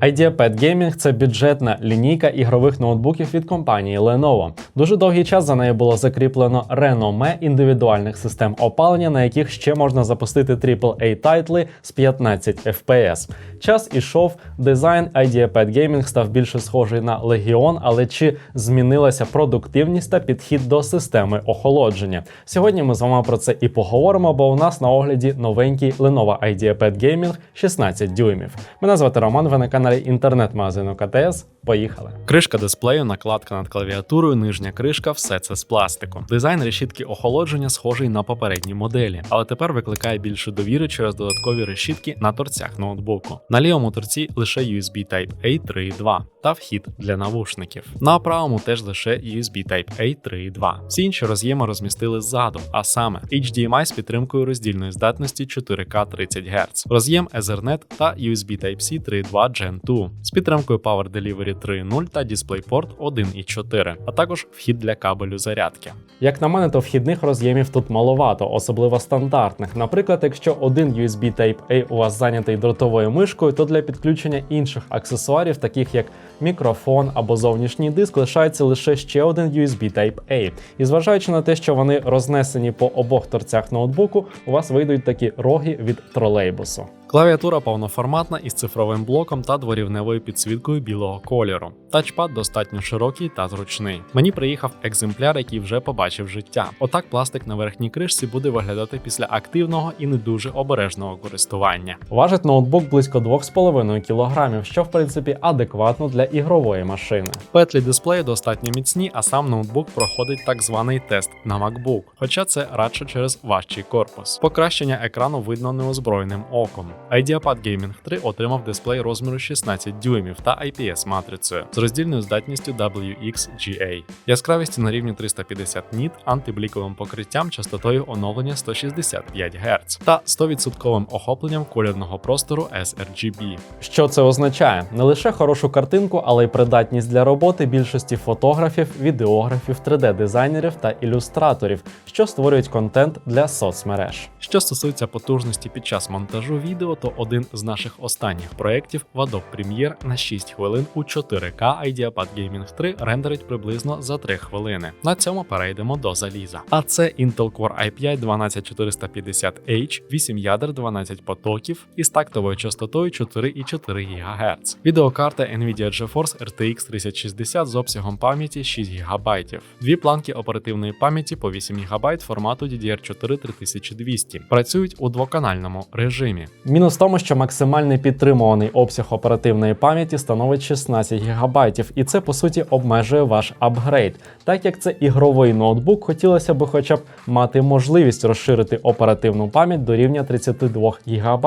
IdeaPad Gaming – це бюджетна лінійка ігрових ноутбуків від компанії Lenovo. Дуже довгий час за нею було закріплено реноме індивідуальних систем опалення, на яких ще можна запустити AAA тайтли з 15 FPS. Час ішов, дизайн IdeaPad Gaming став більше схожий на Legion, але чи змінилася продуктивність та підхід до системи охолодження? Сьогодні ми з вами про це і поговоримо, бо у нас на огляді новенький Lenovo IdeaPad Gaming 16 дюймів. Мене звати Роман, ви на каналі інтернет-магазину КТС. Поїхали. Кришка дисплею, накладка над клавіатурою, нижня кришка все це з пластику. Дизайн решітки охолодження схожий на попередні моделі, але тепер викликає більше довіри через додаткові решітки на торцях ноутбуку. На лівому торці лише USB Type-A 3.2 та вхід для навушників. На правому теж лише USB Type-A 3.2. Всі інші роз'єми розмістили ззаду, а саме HDMI з підтримкою роздільної здатності 4К 30 Гц, роз'єм Ethernet та USB Type-C 3.2 Gen 2 з підтримкою Power Delivery 3.0 та DisplayPort 1.4, а також вхід для кабелю зарядки. Як на мене, то вхідних роз'ємів тут маловато, особливо стандартних. Наприклад, якщо один USB Type-A у вас зайнятий дротовою мишкою, то для підключення інших аксесуарів, таких як мікрофон або зовнішній диск, лишається лише ще один USB Type-A. І зважаючи на те, що вони рознесені по обох торцях ноутбуку, у вас вийдуть такі роги від тролейбусу. Клавіатура повноформатна із цифровим блоком та дворівневою підсвіткою білого кольору. Тачпад достатньо широкий та зручний. Мені приїхав екземпляр, який вже побачив життя. Отак пластик на верхній кришці буде виглядати після активного і не дуже обережного користування. Важить ноутбук близько 2,5 кг, що в принципі адекватно для ігрової машини. Петлі дисплею достатньо міцні, а сам ноутбук проходить так званий тест на MacBook, хоча це радше через важчий корпус. Покращення екрану видно неозброєним оком. IdeaPad Gaming 3 отримав дисплей розміру 16 дюймів та IPS матрицею з роздільною здатністю WXGA, яскравістю на рівні 350 ніт, антибліковим покриттям частотою оновлення 165 Гц та 100% охопленням колірного простору sRGB. Що це означає? Не лише хорошу картинку, але й придатність для роботи більшості фотографів, відеографів, 3D-дизайнерів та ілюстраторів, що створюють контент для соцмереж. Що стосується потужності під час монтажу відео, то один з наших останніх проєктів Adobe Premiere на 6 хвилин у 4К IdeaPad Gaming 3 рендерить приблизно за 3 хвилини. На цьому перейдемо до заліза. А це Intel Core i5 12450H, 8 ядер 12 потоків із тактовою частотою 4,4 ГГц. Відеокарта Nvidia GeForce RTX 3060 з обсягом пам'яті 6 ГБ. Дві планки оперативної пам'яті по 8 ГБ формату DDR4 3200. Працюють у двоканальному режимі. Мінус в тому, що максимальний підтримуваний обсяг оперативної пам'яті становить 16 ГБ, і це по суті обмежує ваш апгрейд. Так як це ігровий ноутбук, хотілося б хоча б мати можливість розширити оперативну пам'ять до рівня 32 ГБ.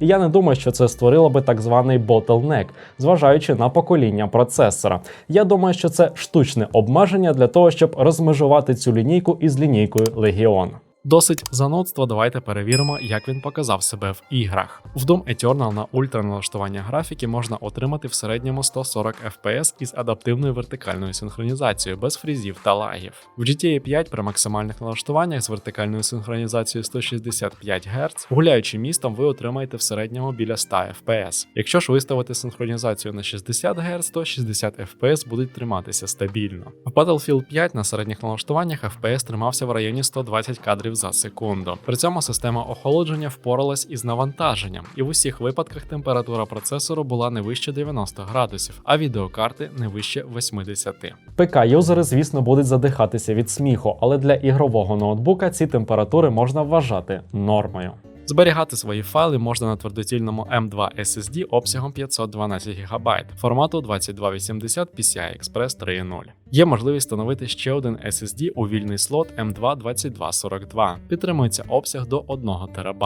І я не думаю, що це створило би так званий bottleneck, зважаючи на покоління процесора. Я думаю, що це штучне обмеження для того, щоб розмежувати цю лінійку із лінійкою Legion. Досить занудства, давайте перевіримо, як він показав себе в іграх. В Doom Eternal на ультраналаштування графіки можна отримати в середньому 140 FPS із адаптивною вертикальною синхронізацією без фрізів та лагів. В GTA 5 при максимальних налаштуваннях з вертикальною синхронізацією 165 Гц, гуляючи містом, ви отримаєте в середньому біля 100 FPS. Якщо ж виставити синхронізацію на 60 Гц, то 60 FPS будуть триматися стабільно. В Battlefield 5 на середніх налаштуваннях FPS тримався в районі 120 кадрів за секунду. При цьому система охолодження впоралась із навантаженням, і в усіх випадках температура процесору була не вище 90 градусів, а відеокарти не вище 80. ПК-юзери, звісно, будуть задихатися від сміху, але для ігрового ноутбука ці температури можна вважати нормою. Зберігати свої файли можна на твердотільному M2 SSD обсягом 512 ГБ формату 2280 PCI Express 3.0. Є можливість встановити ще один SSD у вільний слот M2 2242. Підтримується обсяг до 1 ТБ.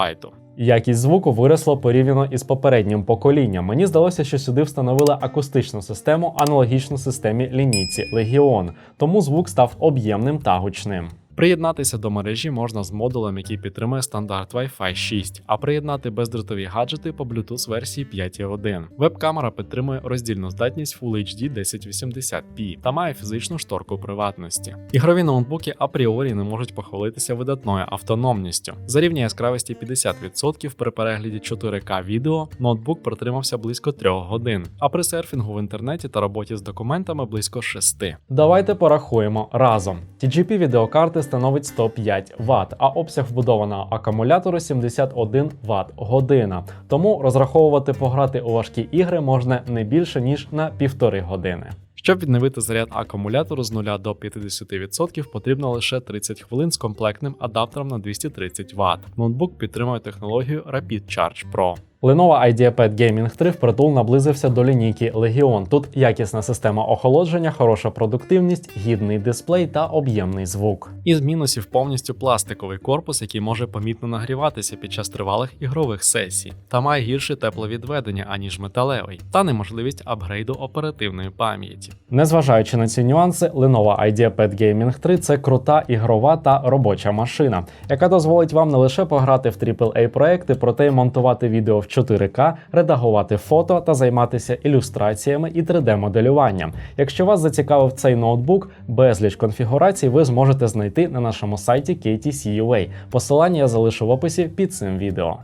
Якість звуку виросла порівняно із попереднім поколінням. Мені здалося, що сюди встановили акустичну систему, аналогічну системі лінійці Legion, тому звук став об'ємним та гучним. Приєднатися до мережі можна з модулем, який підтримує стандарт Wi-Fi 6, а приєднати бездротові гаджети по Bluetooth версії 5.1. Веб-камера підтримує роздільну здатність Full HD 1080p та має фізичну шторку приватності. Ігрові ноутбуки апріорі не можуть похвалитися видатною автономністю. За рівня яскравості 50% при перегляді 4К відео ноутбук протримався близько 3 годин, а при серфінгу в інтернеті та роботі з документами близько 6. Давайте порахуємо разом. TGP відеокарти становить 105 Вт, а обсяг вбудованого акумулятору 71 Вт година. Тому розраховувати пограти у важкі ігри можна не більше ніж на півтори години. Щоб відновити заряд акумулятору з 0 до 50% потрібно лише 30 хвилин з комплектним адаптером на 230 Вт. Ноутбук підтримує технологію Rapid Charge Pro. Lenovo IdeaPad Gaming 3 впритул наблизився до лінійки Legion. Тут якісна система охолодження, хороша продуктивність, гідний дисплей та об'ємний звук. Із мінусів повністю пластиковий корпус, який може помітно нагріватися під час тривалих ігрових сесій, та має гірше тепловідведення, аніж металевий, та неможливість апгрейду оперативної пам'яті. Незважаючи на ці нюанси, Lenovo IdeaPad Gaming 3 це крута ігрова та робоча машина, яка дозволить вам не лише пограти в AAA проекти, проте й монтувати відео в 4К, редагувати фото та займатися ілюстраціями і 3D-моделюванням. Якщо вас зацікавив цей ноутбук, безліч конфігурацій ви зможете знайти на нашому сайті KTC.ua. Посилання я залишу в описі під цим відео.